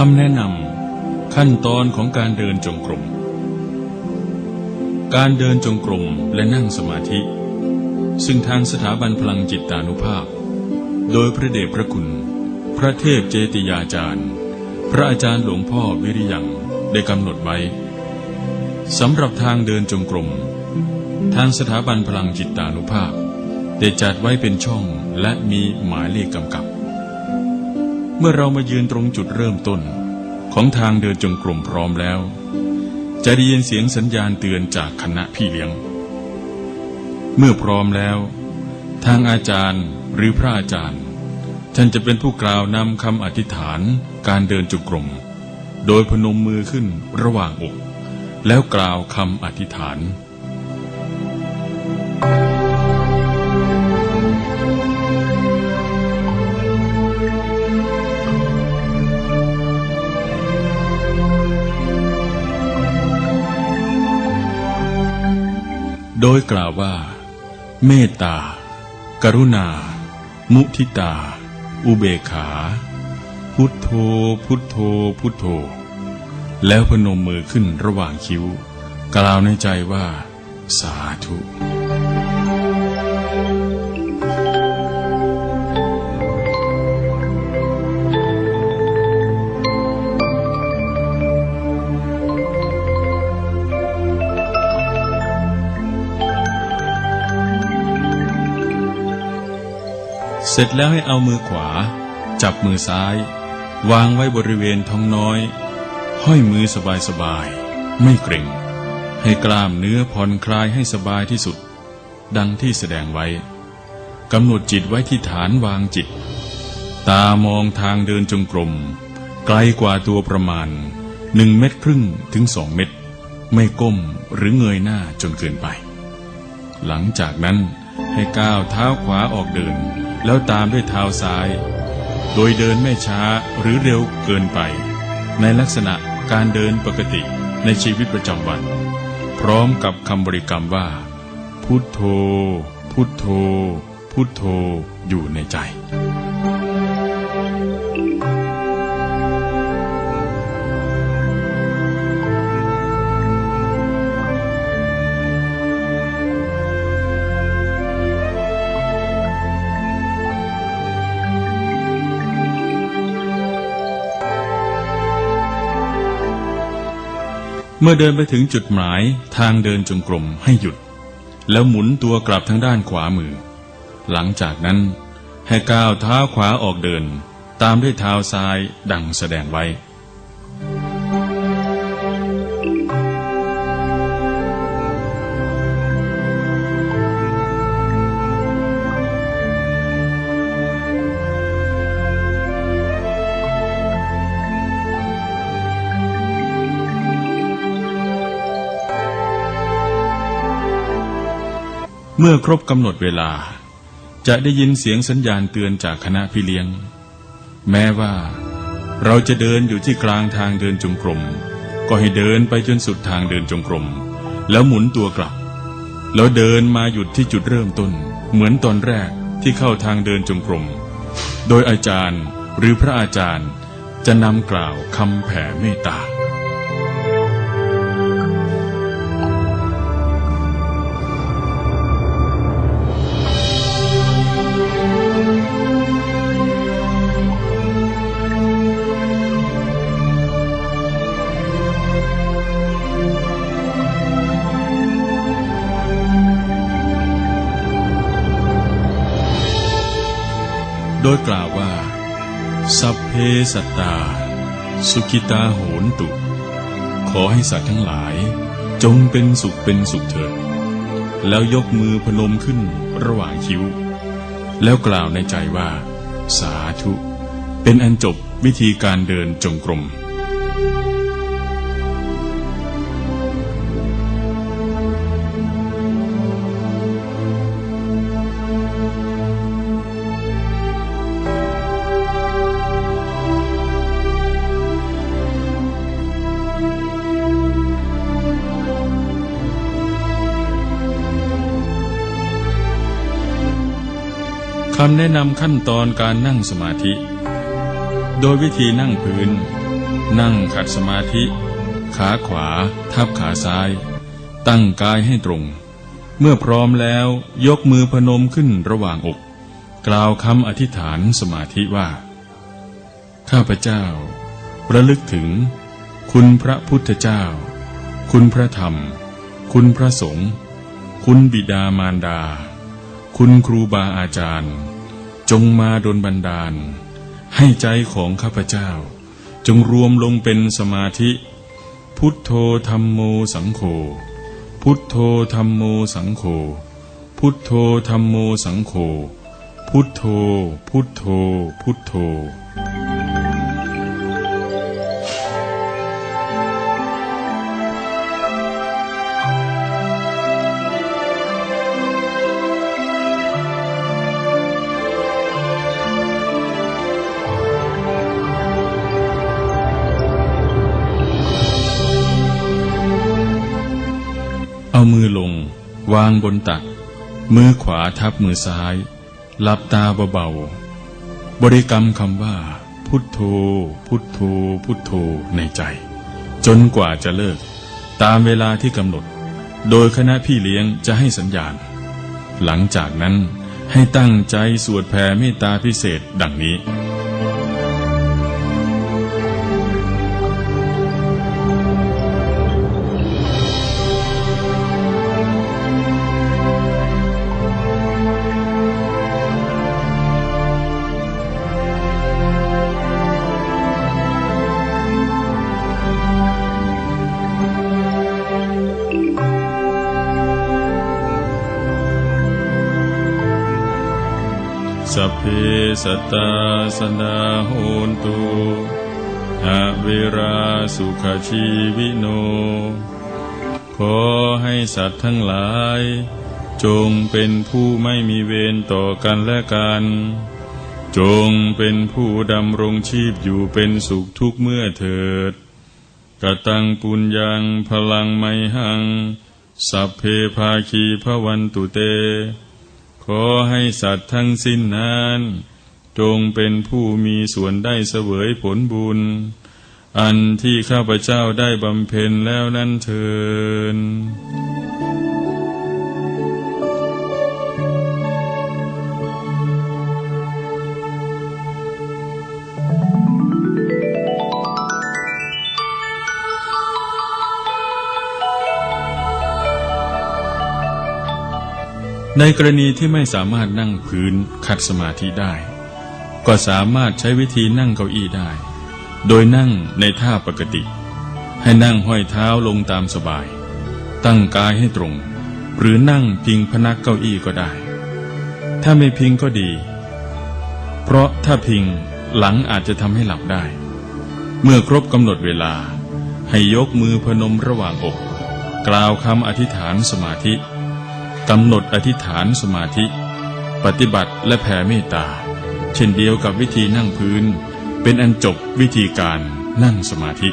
คำแนะนำขั้นตอนของการเดินจงกรม การเดินจงกรมและนั่งสมาธิ ซึ่งทางสถาบันพลังจิตตานุภาพ โดยพระเดชพระคุณ พระเทพเจติยาจารย์ พระอาจารย์หลวงพ่อวิริยังได้กำหนดไว้สำหรับทางเดินจงกรม ทางสถาบันพลังจิตตานุภาพ ได้จัดไว้เป็นช่องและมีหมายเลขกำกับ เมื่อเรามายืนตรงจุดเริ่มต้น ของทางเดินจงกรมพร้อมแล้ว จะได้ยินเสียงสัญญาณเตือนจากคณะพี่เลี้ยง เมื่อพร้อมแล้ว ทางอาจารย์หรือพระอาจารย์ ท่านจะเป็นผู้กล่าวนำคำอธิษฐานการเดินจงกรมโดยพนมมือขึ้นระหว่างอก แล้วกล่าวคำอธิษฐาน โดยกล่าวว่า เมตตา กรุณา มุทิตา อุเบกขา พุทโธ พุทโธ พุทโธ แล้วพนมมือขึ้นระหว่างคิ้ว กล่าวในใจว่า สาธุ ร็จแล้วให้เอามือขวา จับมือซ้าย วางไว้บริเวณท้องน้อย ห้อยมือสบายๆ ไม่เกร็ง ให้กล้ามเนื้อผ่อนคลายให้สบายที่สุด ดังที่แสดงไว้กำหนดจิตไว้ที่ฐานวางจิต ตามองทางเดินจงกรมไกลกว่าตัวประมาณหนึ่งเม็ดครึ่งถึงสองเม็ดไม่ก้มหรือเงยหน้าจนเกินไป หลังจากนั้น ให้ก้าวเท้าขวาออกเดิน แล้วตามด้วยเท้าซ้าย โดยเดินไม่ช้าหรือเร็วเกินไป ในลักษณะการเดินปกติในชีวิตประจำวัน พร้อมกับคำบริกรรมว่า พุทโธ พุทโธ พุทโธอยู่ในใจ เมื่อเดินไปถึงจุดหมายทางเดินจงกรมให้หยุด แล้วหมุนตัวกลับทางด้านขวามือ หลังจากนั้นให้ก้าวเท้าขวาออกเดิน ตามด้วยเท้าซ้ายดังแสดงไว้ เมื่อครบกำหนดเวลา จะได้ยินเสียงสัญญาณเตือนจากคณะพี่เลี้ยง แม้ว่า เราจะเดินอยู่ที่กลางทางเดินจงกรม ก็ให้เดินไปจนสุดทางเดินจงกรม แล้วหมุนตัวกลับ แล้วเดินมาหยุดที่จุดเริ่มต้น เหมือนตอนแรกที่เข้าทางเดินจงกรม โดยอาจารย์หรือพระอาจารย์จะนำกล่าวคำแผ่เมตตา โดยกล่าวว่า สัพเพสัตตา สุขิตาโหนตุ ขอให้สัตว์ทั้งหลาย จงเป็นสุขเป็นสุขเถิด แล้วยกมือพนมขึ้นระหว่างคิ้ว แล้วกล่าวในใจว่า สาธุ เป็นอันจบวิธีการเดินจงกรม คำแนะนำขั้นตอนการนั่งสมาธิ โดยวิธีนั่งพื้น นั่งขัดสมาธิ ขาขวา ทับขาซ้าย ตั้งกายให้ตรง เมื่อพร้อมแล้วยกมือพนมขึ้นระหว่างอก กล่าวคำอธิษฐานสมาธิว่า ข้าพเจ้าระลึกถึง คุณพระพุทธเจ้า คุณพระธรรม คุณพระสงฆ์คุณบิดามารดา คุณครูบาอาจารย์ จงมาดลบันดาล ให้ใจของข้าพเจ้า จงรวมลงเป็นสมาธิ พุทโธธรรมโมสังโฆพุทโธธรรมโมสังโฆพุทโธธรรมโมสังโฆพุทโธ พุทโธ พุทโธ วางบนตัก มือขวาทับมือซ้ายหลับตาเบาๆบริกรรมคำว่า พุทโธ พุทโธ พุทโธในใจ จนกว่าจะเลิก ตามเวลาที่กำหนด โดยคณะพี่เลี้ยงจะให้สัญญาณ หลังจากนั้นให้ตั้งใจสวดแผ่เมตตาพิเศษดังนี้ สัพเพสัตตาสนาโหนตุหะเวราสุขชีวิโน ขอให้สัตว์ทั้งหลาย จงเป็นผู้ไม่มีเวรต่อกันและกัน จงเป็นผู้ดำรงชีพอยู่เป็นสุขทุกเมื่อเถิดกตังปุญญังพลังไมหัง สัพเพภาคีพระวันตุเต อให้สัตว์ทั้งสิ้นนั้น จงเป็นผู้มีส่วนได้เสวยผลบุญ อันที่ข้าพเจ้าได้บำเพ็ญแล้วนั้นเถิด ในกรณีที่ไม่สามารถนั่งพื้นขัดสมาธิได้ ก็สามารถใช้วิธีนั่งเก้าอี้ได้ โดยนั่งในท่าปกติ ให้นั่งห้อยเท้าลงตามสบาย ตั้งกายให้ตรง หรือนั่งพิงพนักเก้าอี้ก็ได้ ถ้าไม่พิงก็ดี เพราะถ้าพิงหลังอาจจะทำให้หลับได้ เมื่อครบกำหนดเวลา ให้ยกมือพนมระหว่างอก กล่าวคำอธิษฐานสมาธิ กำหนดอธิษฐานสมาธิ ปฏิบัติและแผ่เมตตา เช่นเดียวกับวิธีนั่งพื้น เป็นอันจบวิธีการนั่งสมาธิ